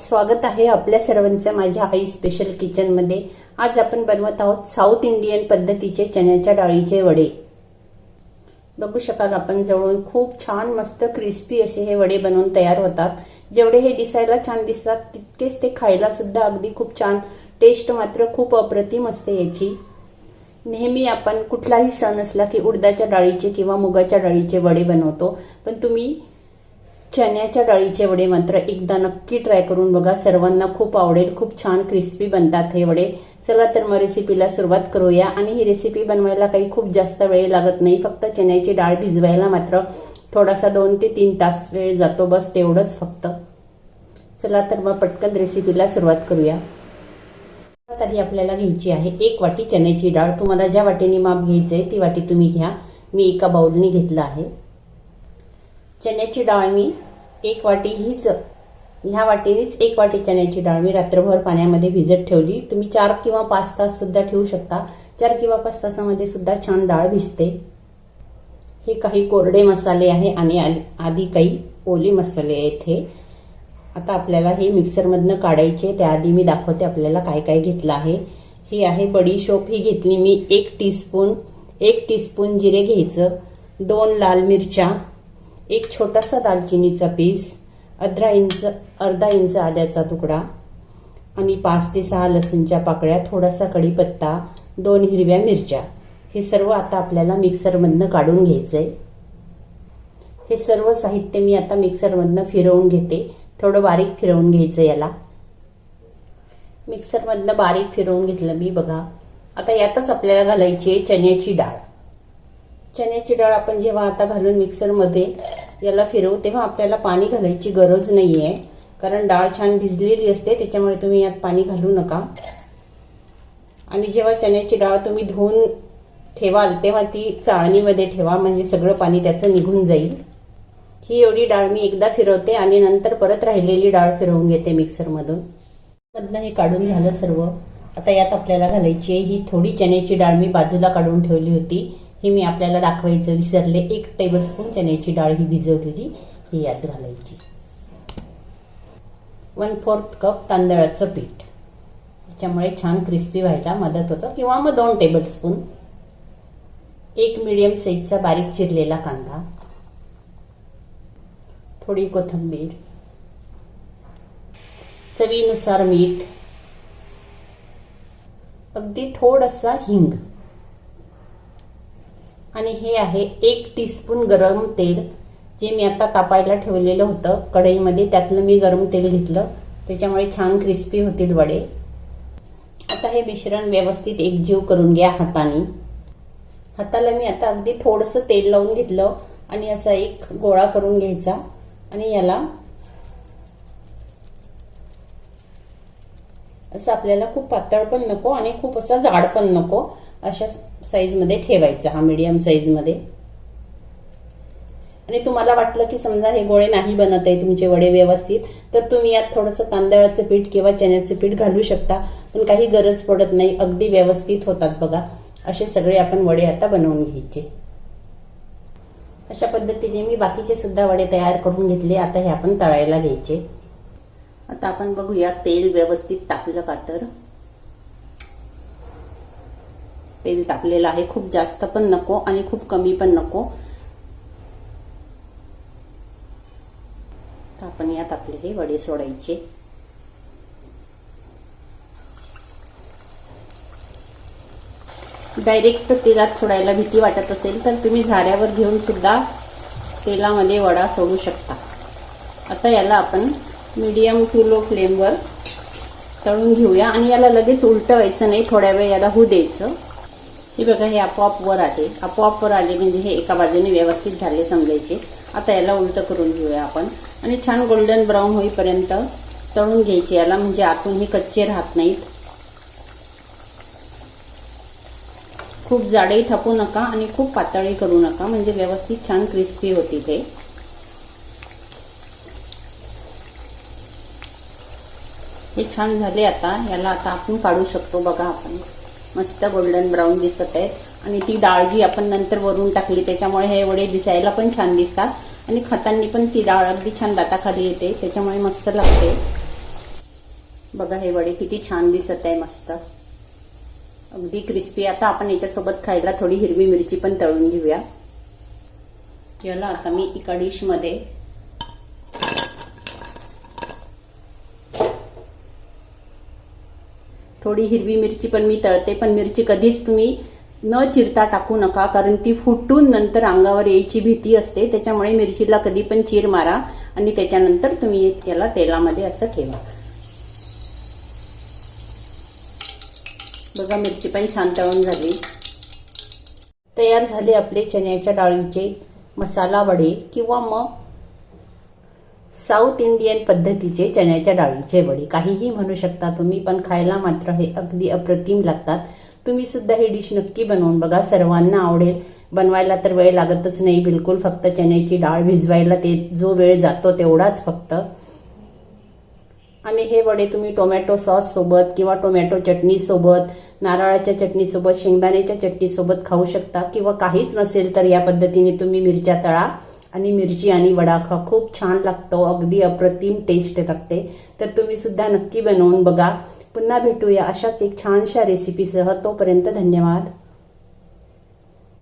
स्वागत आहे आपल्या सर्वांचं माझ्या आई स्पेशल किचनमध्ये आज आपण बनवत आहोत साऊथ इंडियन पद्धतीचे चण्याच्या डाळीचे वडे. बघू शकाल आपण जवळून खूप छान मस्त क्रिस्पी असे हे वडे बनवून तयार होतात. जेवढे हे दिसायला छान दिसतात तितकेच ते खायला सुद्धा अगदी खूप छान टेस्ट मात्र खूप अप्रतिम असते याची. नेहमी आपण कुठलाही सण असला की उडदाच्या डाळीचे किंवा मुगाच्या डाळीचे वडे बनवतो. पण तुम्ही चण्याच्या डाळीचे वडे मात्र एकदा नक्की ट्राय करून बघा. सर्वांना खूप आवडेल खूप छान क्रिस्पी बनतात हे वडे. चला तर मग रेसिपीला सुरुवात करूया. आणि ही रेसिपी बनवायला काही खूप जास्त वेळ लागत नाही. फक्त चण्याची डाळ भिजवायला मात्र थोडासा दोन ते तीन तास वेळ जातो. बस तेवढंच फक्त. चला तर मग पटकन रेसिपीला सुरुवात करूया. आधी आपल्याला घ्यायची आहे. एक वाटी चण्याची डाळ. तुम्हाला ज्या वाटीने माप घ्यायचं आहे ती वाटी तुम्ही घ्या. मी एका बाउलने घेतलं आहे. चण्याची डाळ मी एक वाटी हीच. ह्या वाटीनेच एक वाटी चण्याची डाळ मी रात्रभर पाण्यामध्ये भिजत ठेवली. तुम्ही चार किंवा पाच तास सुद्धा ठेवू शकता. चार किंवा पाच तासामध्ये सुद्धा छान डाळ भिजते. हे काही कोरडे मसाले आहे आणि आधी काही ओले मसाले आहेत हे. आता आपल्याला हे मिक्सरमधनं काढायचे त्याआधी मी दाखवते आपल्याला काय काय घेतलं आहे. ही आहे बडीशोप ही घेतली मी एक टीस्पून. एक टीस्पून जिरे घ्यायचं. दोन लाल मिरच्या. एक छोटासा दालचिनीचा पीस अर्धा इंच अर्धा इंच आल्याचा तुकडा आणि पाच ते सहा लसूणच्या पाकळ्या थोडासा कढीपत्ता दोन हिरव्या मिरच्या. हे सर्व आता आपल्याला मिक्सरमधनं काढून घ्यायचं आहे हे सर्व साहित्य मी आता मिक्सरमधनं फिरवून घेते. थोडं बारीक फिरवून घ्यायचं याला. मिक्सरमधनं बारीक फिरवून घेतलं मी बघा. आता यातच आपल्याला घालायची आहे चण्याची डाळ. चण्याची डाळ आपण जेव्हा आता घालून मिक्सरमध्ये याला फिरवू तेव्हा आपल्याला पाणी घालायची गरज नाही आहे कारण डाळ छान भिजलेली असते त्याच्यामुळे तुम्ही यात पाणी घालू नका. आणि जेव्हा चण्याची डाळ तुम्ही धुवून ठेवाल तेव्हा ती चाळणीमध्ये ठेवा म्हणजे सगळं पाणी त्याचं निघून जाईल. ही एवढी डाळ मी एकदा फिरवते आणि नंतर परत राहिलेली डाळ फिरवून घेते मिक्सरमधून. मधनं हे काढून झालं सर्व. आता यात आपल्याला घालायची आहे ही थोडी चण्याची डाळ मी बाजूला काढून ठेवली होती. हे मी आपल्याला दाखवायचं विसरले. एक टेबलस्पून चण्याची डाळ ही भिजवलेली ही यात घालायची. वन फोर्थ कप तांदळाचं पीठ. याच्यामुळे छान क्रिस्पी व्हायला मदत होतं. किंवा मग दोन टेबलस्पून एक मिडियम साईजचा बारीक चिरलेला कांदा. थोडी कोथिंबीर. चवीनुसार मीठ. अगदी थोडासा हिंग. आणि हे आहे एक टीस्पून गरम तेल जे मी आता तापायला ठेवलेलं होतं. कढईमध्ये त्यातलं मी गरम तेल घेतलं. त्याच्यामुळे छान क्रिस्पी होतील वडे. आता हे मिश्रण व्यवस्थित एकजीव करून घ्या हाताने. हाताला मी आता अगदी थोडंसं तेल लावून घेतलं आणि असा एक गोळा करून घ्यायचा. आणि याला असं आपल्याला खूप पातळ पण नको आणि खूप असा जाड पण नको. अशा साईजमध्ये ठेवायचा हा मीडियम साईजमध्ये आणि तुम्हाला वाटलं की समजा हे गोळे नाही बनत आहे तुमचे वडे व्यवस्थित तर तुम्ही यात थोडंसं तांदळाचं पीठ किंवा चण्याचं पीठ घालू शकता. पण काही गरज पडत नाही अगदी व्यवस्थित होतात बघा. असे सगळे आपण वडे आता बनवून घ्यायचे. अशा पद्धतीने मी बाकीचे सुद्धा वडे तयार करून घेतले आता हे आपण तळायला घ्यायचे. आता आपण बघूया तेल व्यवस्थित तापलं का तर. तेल तापलेलं आहे. खूप जास्त पण नको आणि खूप कमी पण नको. तर आपण यात आपले हे वडे सोडायचे. डायरेक्ट तेलात सोडायला भीती वाटत असेल तर तुम्ही झाऱ्यावर घेऊन सुद्धा तेलामध्ये वडा सोडू शकता. आता याला आपण मीडियम टू लो फ्लेमवर तळून घेऊया आणि याला लगेच उलटवायचं नाही थोड्या वेळ याला होऊ द्यायचं. हे बघा हे आपोआप वर आले. आपोआप वर आले म्हणजे हे एका बाजूने व्यवस्थित झाले समजायचे. आता याला उलटं करून घेऊया आपण. आणि छान गोल्डन ब्राऊन होईपर्यंत तळून घ्यायचे. याला म्हणजे आतून हे कच्चे राहत नाहीत. खूप जाडही थापू नका आणि खूप पातळी करू नका. म्हणजे व्यवस्थित छान क्रिस्पी होती ते हे छान झाले आता. याला आता आपण काढू शकतो बघा आपण. मस्त गोल्डन ब्राऊन दिसत आहेत आणि ती डाळ जी आपण नंतर वरून टाकली त्याच्यामुळे हे वडे दिसायला पण छान दिसतात. आणि खातांनी पण ती डाळ अगदी छान दाताखाली येते त्याच्यामुळे मस्त लागते. बघा हे वडे किती छान दिसत आहे मस्त. अगदी क्रिस्पी आता आपण याच्यासोबत खायला थोडी हिरवी मिरची पण तळून घेऊया. याला आता मी एका डिशमध्ये थोडी हिरवी मिरची पण मी तळते पण मिरची कधीच तुम्ही न चिरता टाकू नका कारण ती फुटून नंतर अंगावर यायची भीती असते त्याच्यामुळे मिरचीला कधी पण चीर मारा आणि त्याच्यानंतर तुम्ही याला तेलामध्ये असं ठेवा. बघा मिरची पण छान तळून झाली. तयार झाले आपले चण्याच्या डाळीचे मसाला वडे किंवा मग साऊथ इंडियन पद्धतीचे चण्याच्या डाळीचे वडे. काहीही म्हणू शकता तुम्ही पण खायला मात्र हे अगदी अप्रतिम लागतात. तुम्ही सुद्धा ही डिश नक्की बनवून बघा. सर्वांना आवडेल. बनवायला तर वेळ लागतच नाही. बिलकुल फक्त चण्याची डाळ भिजवायला ते जो वेळ जातो तेवढाच फक्त. आणि हे वडे तुम्ही टोमॅटो सॉस सोबत किंवा टोमॅटो चटणी सोबत नारळाच्या चटणी सोबत शेंगदाण्याच्या चटणी सोबत खाऊ शकता. किंवा काहीच नसेल तर या पद्धतीने तुम्ही मिरच्या तळा. आणि मिरची आणि वडाखा खूप छान लागतो अगदी अप्रतिम टेस्ट लागते. तर तुम्ही सुद्धा नक्की बनवून बघा. पुन्हा भेटूया अशाच एक छानशा रेसिपीसह तोपर्यंत धन्यवाद.